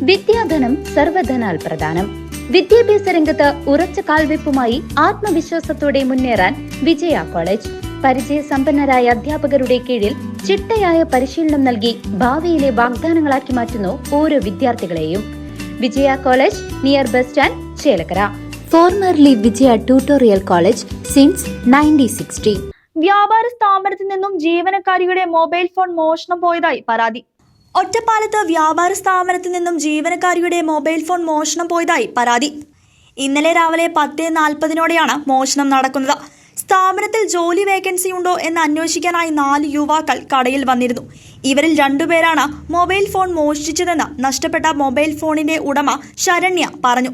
വിദ്യാധനം സർവധനാൽ പ്രധാനം വിദ്യാഭ്യാസ രംഗത്ത് ഉറച്ച കാൽവെപ്പുമായി ആത്മവിശ്വാസത്തോടെ മുന്നേറാൻ വിജയ കോളേജ്. പരിചയ സമ്പന്നരായ അധ്യാപകരുടെ കീഴിൽ ചിട്ടയായ പരിശീലനം നൽകി ഭാവിയിലെ വാഗ്ദാനങ്ങളാക്കി മാറ്റുന്നു ഓരോ വിദ്യാർത്ഥികളെയും. Vijaya college near bus stand Chelakkara. Formerly Vijaya tutorial college since nineteen sixty. വ്യാപാര സ്ഥാപനത്തിൽ നിന്നും ജീവനക്കാരിയുടെ മൊബൈൽ ഫോൺ മോഷണം പോയതായി പരാതി. ഒറ്റപ്പാലത്ത് വ്യാപാര സ്ഥാപനത്തിൽ നിന്നും ജീവനക്കാരിയുടെ മൊബൈൽ ഫോൺ മോഷണം പോയതായി പരാതി. ഇന്നലെ രാവിലെ പത്ത് നാൽപ്പതിനോടെയാണ് മോഷണം നടക്കുന്നത്. സ്ഥാപനത്തിൽ ജോലി വേക്കൻസി ഉണ്ടോ എന്ന് അന്വേഷിക്കാനായി നാല് യുവാക്കൾ കടയിൽ വന്നിരുന്നു. ഇവരിൽ രണ്ടുപേരാണ് മൊബൈൽ ഫോൺ മോഷ്ടിച്ചതെന്ന് നഷ്ടപ്പെട്ട മൊബൈൽ ഫോണിന്റെ ഉടമ ശരണ്യ പറഞ്ഞു.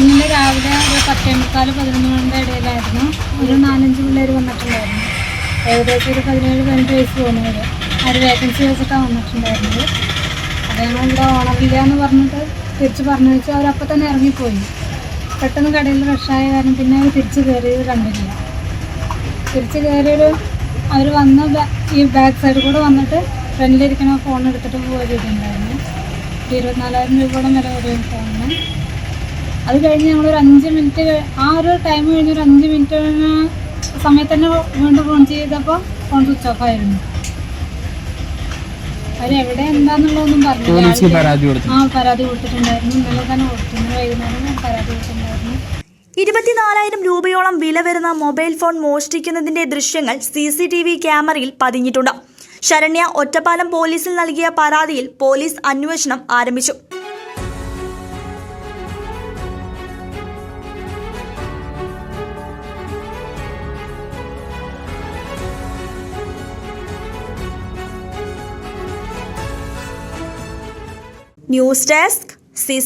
ഇന്നലെ രാവിലെ ഒരു പത്തേ മുക്കാൽ പതിനൊന്ന് മണിയുടെ ഇടയിലായിരുന്നു. ഒരു നാലഞ്ച് പിള്ളേർ വന്നിട്ടുണ്ടായിരുന്നു. ഏകദേശം ഒരു പതിനേഴ് പതിനെട്ട് വയസ്സ് തോന്നുന്നത്. അവർ വേക്കൻസി വെച്ചിട്ടാണ് വന്നിട്ടുണ്ടായിരുന്നത്? അത് ഇവിടെ ഓണമില്ല എന്ന് പറഞ്ഞിട്ട് തിരിച്ച് പറഞ്ഞു വെച്ചാൽ അവരപ്പം തന്നെ ഇറങ്ങിപ്പോയി. പെട്ടെന്ന് കടയിൽ റഷായ കാരണം പിന്നെ അവർ തിരിച്ച് കയറിയത് കണ്ടില്ല തിരിച്ച് കയറിയൊരു അവർ വന്ന ഈ ബാക്ക് സൈഡിൽ കൂടെ വന്നിട്ട് ഫ്രണ്ടിലിരിക്കണ ഫോൺ എടുത്തിട്ട് പോയിട്ടുണ്ടായിരുന്നു ഒരു ഇരുപത്തിനാലായിരം രൂപയോളം വില വരും ഫോണിന് അത് കഴിഞ്ഞ് ഞങ്ങളൊരു അഞ്ച് മിനിറ്റ് ആ ഒരു ടൈം കഴിഞ്ഞ് ഒരു അഞ്ച് മിനിറ്റ് സമയത്ത് തന്നെ വീണ്ടും ഫോൺ ചെയ്തപ്പോൾ ഫോൺ സ്വിച്ച് ഓഫ് ആയിരുന്നു. അവരെവിടെ എന്താന്നുള്ളതൊന്നും ആൾക്ക് ആ പരാതി കൊടുത്തിട്ടുണ്ടായിരുന്നു. ഇന്നലെ തന്നെ കൊടുത്തു ഇന്നലെ വൈകുന്നേരം പരാതി കൊടുത്തിട്ടുണ്ടായിരുന്നു. ഇരുപത്തിനാലായിരം രൂപയോളം വില വരുന്ന മൊബൈൽ ഫോൺ മോഷ്ടിക്കുന്നതിന്റെ ദൃശ്യങ്ങൾ സി സി ടി വി ക്യാമറയിൽ പതിഞ്ഞിട്ടുണ്ട്. ശരണ്യ ഒറ്റപ്പാലം പോലീസിൽ നൽകിയ പരാതിയിൽ പോലീസ് അന്വേഷണം ആരംഭിച്ചു. News desk C